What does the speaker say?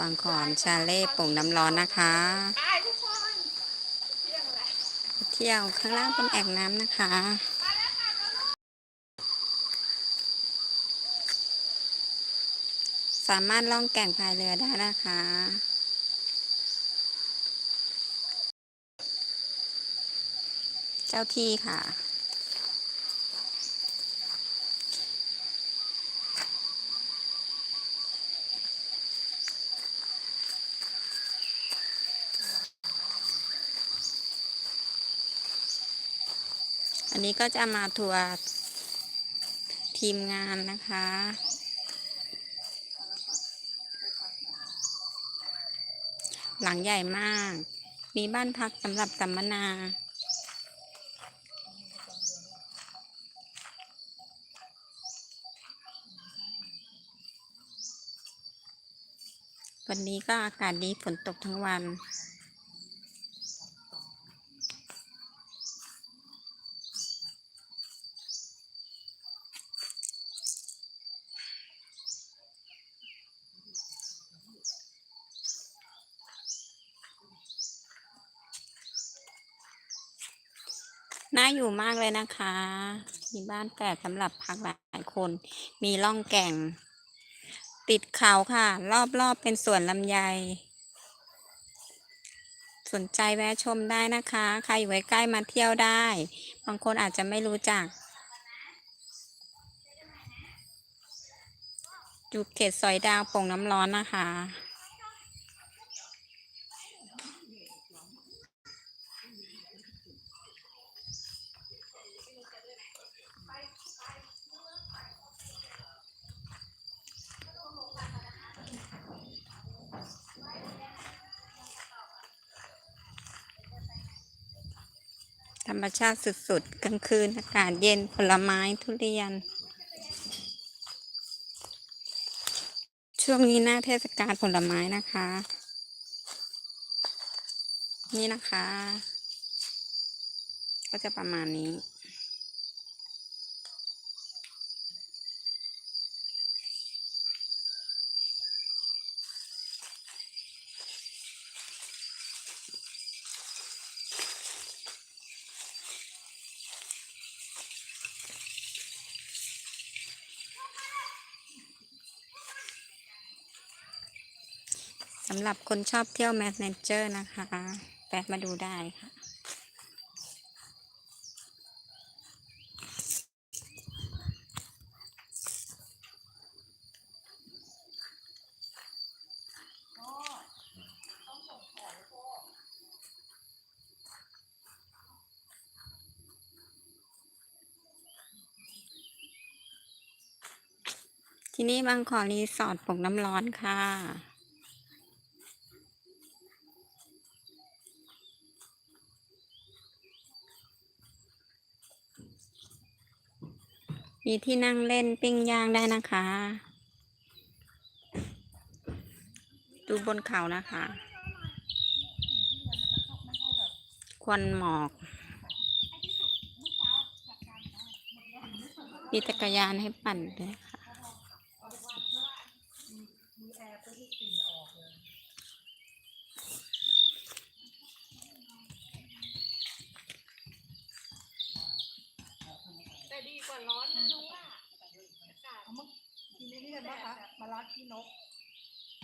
วังขอนชาเล่โป่งน้ำร้อนนะคะเที่ยวเที่ยวข้างล่างเป็นแอ่งน้ำนะคะสามารถล่องแก่งพายเรือได้นะคะ เจ้าที่ค่ะ อันนี้ก็จะมาทัวร์ทีมงานนะคะ หลังใหญ่มาก มีบ้านพักสำหรับสัมมนาวันนี้ก็อากาศดีฝนตกทั้งวัน น่าอยู่มากเลยนะคะ มีบ้านแฝดสำหรับพักหลายคน มีร่องแก่ง ติดเขาค่ะ รอบๆเป็นสวนลำไย สนใจแวะชมได้นะคะ ใครอยู่ใกล้ๆมาเที่ยวได้ บางคนอาจจะไม่รู้จักอยู่เขตสอยดาวโป่งน้ำร้อนนะคะ ธรรมชาติสุดๆ กลางคืนอากาศเย็นผลไม้ทุเรียน ช่วงนี้หน้าเทศกาลผลไม้นะคะ นี่นะคะ ก็จะประมาณนี้ สำหรับคนชอบเที่ยวแมสเนเจอร์นะคะแวะมาดูได้ค่ะที่นี่บางขอรีสอร์ทปกน้ำร้อนค่ะ มีที่นั่งเล่นปิ้งย่างได้นะคะ ดูบนเขานะคะ ควันหมอก มีจักรยานให้ปั่นด้วยค่ะ แต่ ดีกว่าร้อนนะรู้อะอากาศทีนี้นี่เห็นปะคะมาลักขี้นก